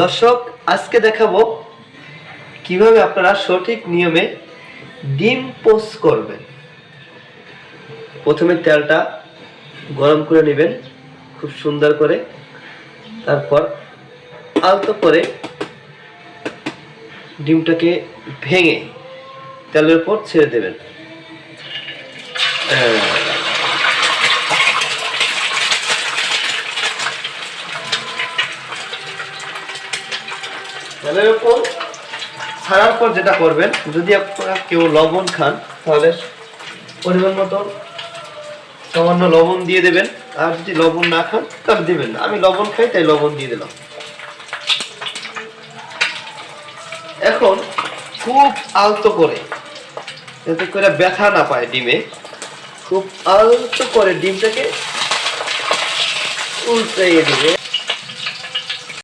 দর্শক, আজকে দেখাবো কীভাবে আপনারা সঠিক নিয়মে ডিম পোস্ট করবেন। প্রথমে তেলটা গরম করে নেবেন, খুব সুন্দর করে। তারপর আলতো করে ডিমটাকে ভেঙে তেলের উপর ছেড়ে দেবেন। হ্যাঁ। তেলের উপর ছাড়ার পর যেটা করবেন, যদি আপনারা কেউ লবণ খান, তাহলে পরিমাণ মতো সামান্য লবণ দিয়ে দেবেন। আর যদি লবণ না খান, তাহলে দিবেন না। আমি লবণ খাই, তাই লবণ দিয়ে দিলাম। এখন খুব আলতো করে, যাতে করে ব্যথা না পায় ডিমে, খুব আলতো করে ডিমটাকে উল্টাইয়ে দিবে।